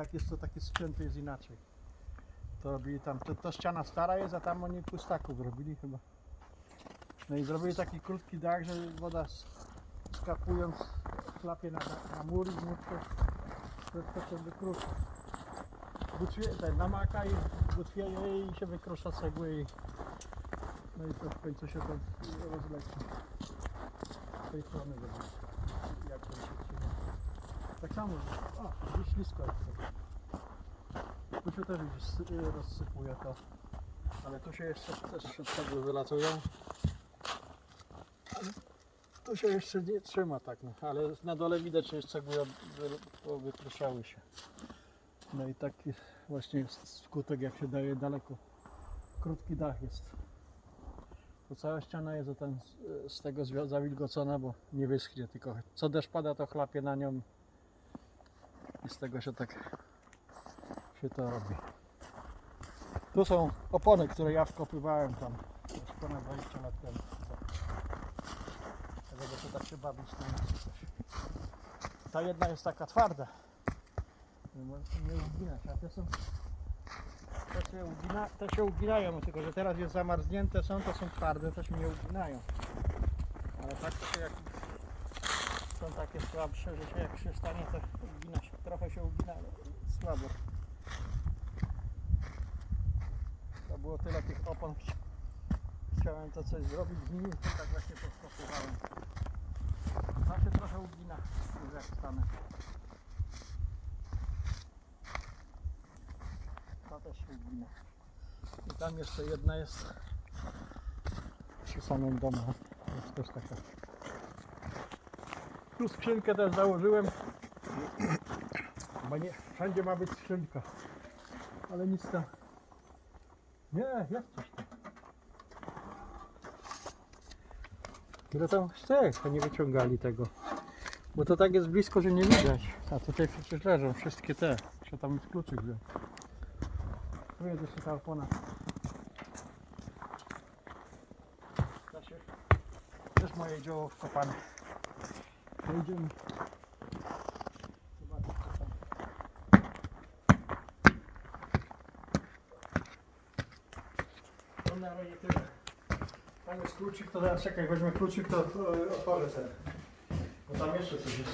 tak jest to taki sprzęt jest inaczej. To robili tam, to, to ściana stara jest, a tam oni pustaków zrobili chyba. No i zrobili taki krótki dach, że woda s- skakując chlapie na, na mur i mur to, to, to się wykrusza. Namaka i butwieje i się wykrusza cegły i no i to w końcu się to rozleci. Z tej strony zobaczcie, jak to się trzyma. Tak samo, o, gdzieś ślisko jest. Tu się też gdzieś y, rozsypuje to. Ale tu się jeszcze też cegły wylatują. Tu się jeszcze nie trzyma tak, no, ale na dole widać, że cegły od- wy- wykruszały się. No i taki właśnie jest skutek, jak się daje daleko. Krótki dach jest. To cała ściana jest ten, z, z tego zawilgocona, bo nie wyschnie, tylko co deszcz pada, to chlapie na nią i z tego się tak się to robi. Tu są opony, które ja wkopywałem tam już ponad 20 lat temu. Dlatego się tak się bawić tym. Ta jedna jest taka twarda. Nie Nie uginać, a te są te się, ugina, te się uginają, tylko że teraz jest zamarznięte są, to są twarde, to się nie uginają. Ale tak to się jak są takie słabsze, że się jak się stanie, to ugina się, się ugina, słabo. To było tyle tych opon. Chciałem to coś zrobić z nimi, tak właśnie podkopywałem. A się trochę ugina, już jak stanę. To też się ugina. I tam jeszcze jedna jest przy samym domu. Jest też taka. Tu skrzynkę też założyłem. Bo nie, wszędzie ma być skrzynka. Ale nic tam. Nie, jest coś tam. Ile tam z to nie wyciągali tego. Bo to tak jest blisko, że nie widać. A tutaj przecież leżą wszystkie te. Trzeba tam jest kluczyk wziąć. Da się. Też moje dzieło wkopane. Wejdziemy. Zobaczyć co tam. Na razie tyle. Tam jest kluczyk, to zaraz czekaj, weźmę kluczyk, to e, otworzę ten. Bo tam jeszcze coś jest.